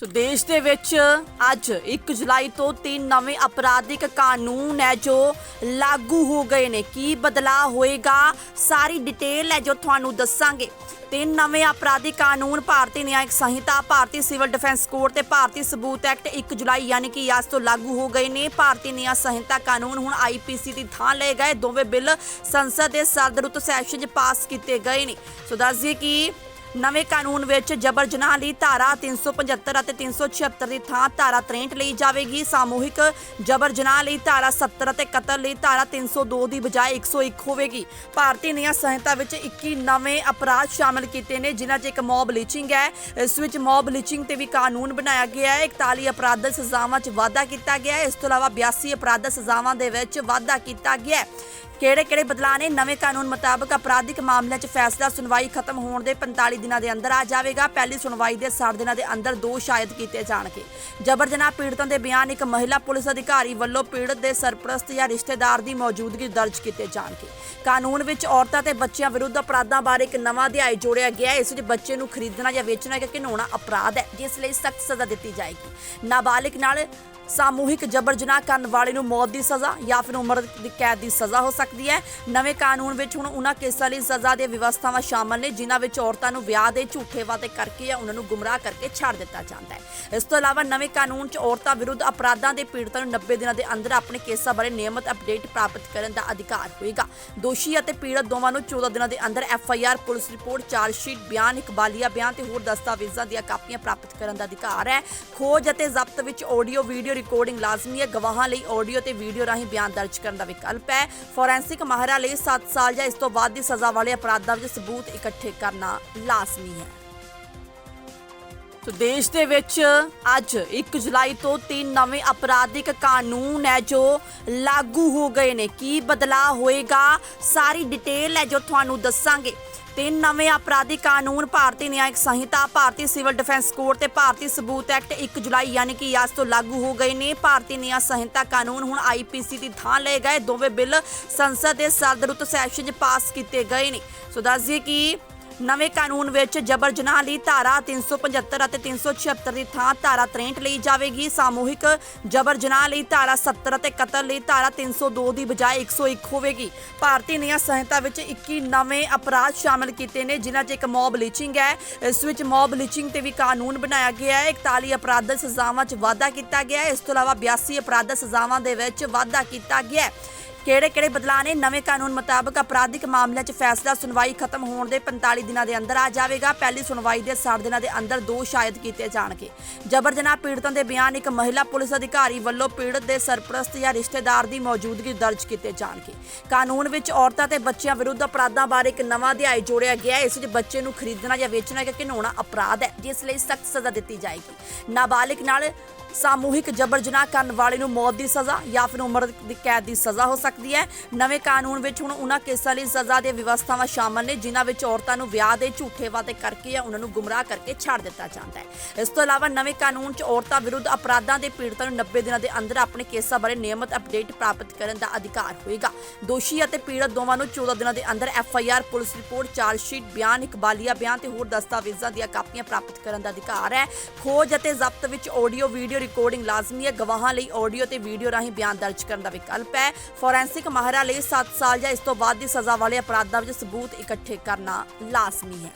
ਸੋ ਦੇਸ਼ ਦੇ ਵਿੱਚ ਅੱਜ 1 ਜੁਲਾਈ ਤੋਂ ਤਿੰਨ ਨਵੇਂ ਅਪਰਾਧਿਕ ਕਾਨੂੰਨ ਹੈ ਜੋ ਲਾਗੂ ਹੋ ਗਏ ਨੇ। ਕੀ ਬਦਲਾਅ ਹੋਏਗਾ? ਸਾਰੀ ਡਿਟੇਲ ਹੈ ਜੋ ਤੁਹਾਨੂੰ ਦੱਸਾਂਗੇ। ਤਿੰਨ ਨਵੇਂ ਅਪਰਾਧਿਕ ਕਾਨੂੰਨ, Bharatiya Nyaya Sanhita, Bharatiya civil defence code ਤੇ ਭਾਰਤੀ ਸਬੂਤ ਐਕਟ 1 ਜੁਲਾਈ, ਯਾਨੀ ਕਿ ਅੱਜ ਤੋਂ ਲਾਗੂ ਹੋ ਗਏ ਨੇ। ਭਾਰਤੀ ਨਿਆਂ ਸੰਹਿਤਾ ਕਾਨੂੰਨ ਹੁਣ ਆਈਪੀਸੀ ਦੀ ਥਾਂ ਲਏ ਗਏ। ਦੋਵੇਂ ਬਿੱਲ ਸੰਸਦ ਦੇ ਸਰਦ ਰੁੱਤ ਸੈਸ਼ਨ 'ਚ ਪਾਸ ਕੀਤੇ ਗਏ ਨੇ। ਸੋ ਦੱਸ ਦਈਏ ਕਿ ਨਵੇਂ ਕਾਨੂੰਨ ਵਿੱਚ ਜਬਰ ਜਨਾਹ ਲਈ ਧਾਰਾ 375 ਅਤੇ 376 ਦੀ ਥਾਂ ਧਾਰਾ 63 ਲਈ ਜਾਵੇਗੀ। ਸਾਮੂਹਿਕ ਜਬਰ ਜਨਾਹ ਲਈ ਧਾਰਾ 70 ਅਤੇ ਕਤਲ ਲਈ ਧਾਰਾ 302 ਦੀ ਬਜਾਏ 101 ਹੋਵੇਗੀ। ਭਾਰਤੀ ਨਿਆਂ ਸੰਹਿਤਾ ਵਿੱਚ 21 ਨਵੇਂ ਅਪਰਾਧ ਸ਼ਾਮਲ ਕੀਤੇ ਨੇ, ਜਿਨ੍ਹਾਂ 'ਚ ਇੱਕ ਮੌਬ ਲੀਚਿੰਗ ਹੈ। ਇਸ ਵਿੱਚ ਮੌਬ ਲੀਚਿੰਗ ਤੇ ਵੀ ਕਾਨੂੰਨ ਬਣਾਇਆ ਗਿਆ ਹੈ। 41 ਅਪਰਾਧਕ ਸਜ਼ਾਵਾਂ 'ਚ ਵਾਧਾ ਕੀਤਾ ਗਿਆ ਹੈ। ਇਸ ਤੋਂ ਇਲਾਵਾ 82 ਅਪਰਾਧਕ ਸਜ਼ਾਵਾਂ ਦੇ ਵਿੱਚ ਵਾਧਾ ਕੀਤਾ ਗਿਆ ਹੈ। ਕਿਹੜੇ ਕਿਹੜੇ ਬਦਲਾਅ ਨੇ? ਨਵੇਂ ਕਾਨੂੰਨ ਮੁਤਾਬਕ ਅਪਰਾਧਿਕ ਮਾਮਲਿਆਂ 'ਚ ਫੈਸਲਾ ਸੁਣਵਾਈ ਖਤਮ ਹੋਣ ਦੇ 45 ਦਿਨਾਂ ਦੇ ਅੰਦਰ ਆ ਜਾਵੇਗਾ। ਪਹਿਲੀ ਸੁਣਵਾਈ ਦੇ 60 ਦਿਨਾਂ ਦੇ ਅੰਦਰ ਦੋਸ਼ ਆਇਦ ਕੀਤੇ ਜਾਣਗੇ। ਜਬਰ ਜਨਾਹ ਪੀੜਤਾਂ ਦੇ ਬਿਆਨ ਇੱਕ ਮਹਿਲਾ ਪੁਲਿਸ ਅਧਿਕਾਰੀ ਵੱਲੋਂ ਪੀੜਤ ਦੇ ਸਰਪ੍ਰਸਤ ਜਾਂ ਰਿਸ਼ਤੇਦਾਰ ਦੀ ਮੌਜੂਦਗੀ ਦਰਜ ਕੀਤੇ ਜਾਣਗੇ। ਕਾਨੂੰਨ ਵਿੱਚ ਔਰਤਾਂ ਤੇ ਬੱਚਿਆਂ ਵਿਰੁੱਧ ਅਪਰਾਧਾਂ ਬਾਰੇ ਇੱਕ ਨਵਾਂ ਅਧਿਆਇ ਜੋੜਿਆ ਗਿਆ। ਹੈ ਇਸ ਵਿੱਚ ਬੱਚੇ ਨੂੰ ਖਰੀਦਣਾ ਜਾਂ ਵੇਚਣਾ ਇੱਕ ਘਿਨਾਉਣਾ ਅਪਰਾਧ ਹੈ, ਜਿਸ ਲਈ ਸਖਤ ਸਜ਼ਾ ਦਿੱਤੀ ਜਾਏਗੀ। ਨਾਬਾਲਿਗ ਨਾਲ ਸਾਮੂਹਿਕ ਜਬਰ ਜਨਾਹ ਕਰਨ ਵਾਲੇ ਨੂੰ ਮੌਤ ਦੀ ਸਜ਼ਾ ਜਾਂ ਫਿਰ ਉਮਰ ਦੀ ਕੈਦ ਦੀ ਸਜ਼ਾ ਹੋ ਸਕਦੀ ਹੈ। ਨਵੇਂ ਕਾਨੂੰਨ ਵਿੱਚ ਹੁਣ ਉਹਨਾਂ ਕੇਸਾਂ ਲਈ ਸਜ਼ਾ ਦੀਆਂ ਵਿਵਸਥਾਵਾਂ ਸ਼ਾਮਲ ਨੇ, ਜਿਨ੍ਹਾਂ ਵਿੱਚ ਔਰਤਾਂ ਨੂੰ ਵਿਆਹ ਦੇ ਝੂਠੇ ਵਾਅਦੇ ਕਰਕੇ ਜਾਂ ਉਹਨਾਂ ਨੂੰ ਗੁੰਮਰਾਹ ਕਰਕੇ ਛੱਡ ਦਿੱਤਾ ਜਾਂਦਾ ਹੈ। ਇਸ ਤੋਂ ਇਲਾਵਾ ਨਵੇਂ ਕਾਨੂੰਨ 'ਚ ਔਰਤਾਂ ਵਿਰੁੱਧ ਅਪਰਾਧਾਂ ਦੇ ਪੀੜਤਾਂ ਨੂੰ 90 ਦਿਨਾਂ ਦੇ ਅੰਦਰ ਆਪਣੇ ਕੇਸਾਂ ਬਾਰੇ ਨਿਯਮਤ ਅਪਡੇਟ ਪ੍ਰਾਪਤ ਕਰਨ ਦਾ ਅਧਿਕਾਰ ਹੋਏਗਾ। ਦੋਸ਼ੀ ਅਤੇ ਪੀੜਤ ਦੋਵਾਂ ਨੂੰ 14 ਦਿਨਾਂ ਦੇ ਅੰਦਰ F I R police report, charge sheet, ਬਿਆਨ, ਇਕਬਾਲੀਆ ਬਿਆਨ ਤੇ ਹੋਰ ਦਸਤਾਵੇਜ਼ਾਂ ਦੀਆਂ ਕਾਪੀਆਂ ਪ੍ਰਾਪਤ ਕਰਨ ਦਾ ਅਧਿਕਾਰ ਹੈ। ਖੋਜ ਅਤੇ ਜ਼ਬਤ ਵਿੱਚ ਆਡੀਓ, ਵੀਡੀਓ ਰਿਕਾਰਡਿੰਗ ਲਾਜ਼ਮੀ ਹੈ। ਗਵਾਹਾਂ ਲਈ ਆਡੀਓ ਤੇ ਵੀਡੀਓ ਰਾਹੀਂ ਬਿਆਨ ਦਰਜ ਕਰਨ ਦਾ ਵਿਕਲਪ ਹੈ। ਫੋਰੈਂਸਿਕ ਮਾਹਿਰਾਂ ਲਈ 7 ਸਾਲ ਜਾਂ ਇਸ ਤੋਂ ਬਾਅਦ ਦੀ ਸਜ਼ਾ ਵਾਲੇ ਅਪਰਾਧਾਂ ਵਿੱਚ ਸਬੂਤ ਇਕੱਠੇ ਕਰਨਾ ਲਾਜ਼ਮੀ ਹੈ। ਸੋ ਦੇਸ਼ ਦੇ ਵਿੱਚ ਅੱਜ 1 ਜੁਲਾਈ ਤੋਂ ਤਿੰਨ ਨਵੇਂ ਅਪਰਾਧਿਕ ਕਾਨੂੰਨ ਹੈ ਜੋ ਲਾਗੂ ਹੋ ਗਏ ਨੇ। ਕੀ ਬਦਲਾਅ ਹੋਏਗਾ? ਸਾਰੀ ਡਿਟੇਲ ਹੈ ਜੋ ਤੁਹਾਨੂੰ ਦੱਸਾਂਗੇ। ਤਿੰਨ ਨਵੇਂ ਅਪਰਾਧਿਕ ਕਾਨੂੰਨ Bharatiya Nyaya Sanhita, Bharatiya civil defence code ਤੇ ਭਾਰਤੀ ਸਬੂਤ ਐਕਟ 1 ਜੁਲਾਈ ਯਾਨੀ ਕਿ ਅੱਜ ਤੋਂ ਲਾਗੂ ਹੋ ਗਏ ਨੇ। ਭਾਰਤੀ ਨਿਆਂ, ਸੰਹਿਤਾ ਕਾਨੂੰਨ ਹੁਣ ਆਈਪੀਸੀ ਦੀ ਥਾਂ ਲਏ ਗਏ। ਦੋਵੇਂ ਬਿੱਲ ਸੰਸਦ ਦੇ ਸਰਦ ਸੈਸ਼ਨ 'ਚ ਪਾਸ ਕੀਤੇ ਗਏ ਨੇ। ਸੋ ਦੱਸ ਕਿ ਨਵੇਂ ਕਾਨੂੰਨ ਵਿੱਚ ਜਬਰ ਜਨਾਹ ਲਈ ਧਾਰਾ 375 ਅਤੇ 376 ਦੀ ਥਾਂ ਧਾਰਾ 63 ਲਈ ਜਾਵੇਗੀ। ਸਾਮੂਹਿਕ ਜਬਰ ਜਨਾਹ ਲਈ ਧਾਰਾ 70 ਅਤੇ ਕਤਲ ਲਈ ਧਾਰਾ 302 ਦੀ ਬਜਾਏ 101 ਹੋਵੇਗੀ। ਭਾਰਤੀ ਨਿਆਂ ਸੰਹਿਤਾ ਵਿੱਚ 21 ਨਵੇਂ ਅਪਰਾਧ ਸ਼ਾਮਲ ਕੀਤੇ ਨੇ, ਜਿਨ੍ਹਾਂ 'ਚ ਇੱਕ ਮੌਬ ਲੀਚਿੰਗ ਹੈ। ਇਸ ਵਿੱਚ ਮੌਬ ਲੀਚਿੰਗ ਤੇ ਵੀ ਕਾਨੂੰਨ ਬਣਾਇਆ ਗਿਆ ਹੈ। 41 ਅਪਰਾਧਕ ਸਜ਼ਾਵਾਂ 'ਚ ਵਾਧਾ ਕੀਤਾ ਗਿਆ ਹੈ। ਇਸ ਤੋਂ ਇਲਾਵਾ 82 ਅਪਰਾਧਕ ਸਜ਼ਾਵਾਂ ਦੇ ਵਿੱਚ ਵਾਧਾ ਕੀਤਾ ਗਿਆ ਹੈ। ਕਿਹੜੇ ਕਿਹੜੇ ਬਦਲਾਅ ਨੇ? ਨਵੇਂ ਕਾਨੂੰਨ ਮੁਤਾਬਕ ਅਪਰਾਧਿਕ ਮਾਮਲਿਆਂ 'ਚ ਫੈਸਲਾ ਸੁਣਵਾਈ ਖਤਮ ਹੋਣ ਦੇ 45 ਦਿਨਾਂ ਦੇ ਅੰਦਰ ਆ ਜਾਵੇਗਾ। ਪਹਿਲੀ ਸੁਣਵਾਈ ਦੇ 60 ਦਿਨਾਂ ਦੇ ਅੰਦਰ ਦੋ ਸ਼ਾਇਦ ਕੀਤੇ ਜਾਣਗੇ। ਜਬਰ ਜਨਾਹ ਪੀੜਤਾਂ ਦੇ ਬਿਆਨ ਇੱਕ ਮਹਿਲਾ ਪੁਲਿਸ ਅਧਿਕਾਰੀ ਵੱਲੋਂ ਪੀੜਤ ਦੇ ਸਰਪ੍ਰਸਤ ਜਾਂ ਰਿਸ਼ਤੇਦਾਰ ਦੀ ਮੌਜੂਦਗੀ ਦਰਜ ਕੀਤੇ ਜਾਣਗੇ। ਕਾਨੂੰਨ ਵਿੱਚ ਔਰਤਾਂ ਤੇ ਬੱਚਿਆਂ ਵਿਰੁੱਧ ਅਪਰਾਧਾਂ ਬਾਰੇ ਇੱਕ ਨਵਾਂ ਅਧਿਆਇ ਜੋੜਿਆ ਗਿਆ ਹੈ। ਇਸ ਵਿੱਚ ਬੱਚੇ ਨੂੰ ਖਰੀਦਣਾ ਜਾਂ ਵੇਚਣਾ ਇੱਕ ਘਿਨਾਉਣਾ ਅਪਰਾਧ ਹੈ, ਜਿਸ ਲਈ ਸਖਤ ਸਜ਼ਾ ਦਿੱਤੀ ਜਾਏਗੀ। ਨਾਬਾਲਿਗ ਨਾਲ ਸਾਮੂਹਿਕ ਜਬਰ ਜਨਾਹ ਕਰਨ ਵਾਲੇ ਨੂੰ ਮੌਤ ਦੀ ਸਜ਼ਾ ਜਾਂ ਫਿਰ ਉਮਰ ਦੀ ਕੈਦ ਦੀ ਸਜ਼ਾ ਹੋ ਸਕਦੀ ਹੈ। ਨਵੇਂ ਕਾਨੂੰਨ ਵਿੱਚ ਹੁਣ ਉਹਨਾਂ ਕੇਸਾਂ ਲਈ ਸਜ਼ਾ ਦੀਆਂ ਵਿਵਸਥਾਵਾਂ ਸ਼ਾਮਲ ਨੇ, ਜਿਨ੍ਹਾਂ ਵਿੱਚ ਔਰਤਾਂ ਨੂੰ ਵਿਆਹ ਦੇ ਝੂਠੇ ਵਾਅਦੇ ਕਰਕੇ ਜਾਂ ਉਹਨਾਂ ਨੂੰ ਗੁੰਮਰਾਹ ਕਰਕੇ ਛੱਡ ਦਿੱਤਾ ਜਾਂਦਾ ਹੈ। ਇਸ ਤੋਂ ਇਲਾਵਾ ਨਵੇਂ ਕਾਨੂੰਨ 'ਚ ਔਰਤਾਂ ਵਿਰੁੱਧ ਅਪਰਾਧਾਂ ਦੇ ਪੀੜਤਾਂ ਨੂੰ 90 ਦਿਨਾਂ ਦੇ ਅੰਦਰ ਆਪਣੇ ਕੇਸਾਂ ਬਾਰੇ ਨਿਯਮਿਤ ਅਪਡੇਟ ਪ੍ਰਾਪਤ ਕਰਨ ਦਾ ਅਧਿਕਾਰ ਹੋਏਗਾ। ਦੋਸ਼ੀ ਅਤੇ ਪੀੜਤ ਦੋਵਾਂ ਨੂੰ 14 ਦਿਨਾਂ ਦੇ ਅੰਦਰ F I R police report, charge sheet, ਬਿਆਨ, ਇਕਬਾਲੀਆ ਬਿਆਨ ਤੇ ਹੋਰ ਦਸਤਾਵੇਜ਼ਾਂ ਦੀਆਂ ਕਾਪੀਆਂ ਪ੍ਰਾਪਤ ਕਰਨ ਦਾ ਅਧਿਕਾਰ ਹੈ। ਖੋਜ ਅਤੇ ਜ਼ਬਤ ਵਿੱਚ ਆਡੀਓ, ਵੀਡੀਓ ਰਿਕਾਰਡਿੰਗ ਲਾਜ਼ਮੀ ਹੈ। ਗਵਾਹਾਂ ਲਈ ਆਡੀਓ ਤੇ ਵੀਡੀਓ ਰਾਹੀਂ ਬਿਆਨ ਦਰਜ ਕਰਨ ਦਾ ਵਿਕਲਪ ਹੈ। ਫੋਰ ਫੋਰੈਂਸਿਕ ਮਾਹਰਾਂ ਲਈ 7 ਸਾਲ ਜਾਂ ਇਸ ਤੋਂ ਬਾਅਦ ਦੀ ਸਜ਼ਾ ਵਾਲੇ ਅਪਰਾਧਾਂ ਵਿੱਚ ਸਬੂਤ ਇਕੱਠੇ ਕਰਨਾ ਲਾਜ਼ਮੀ ਹੈ।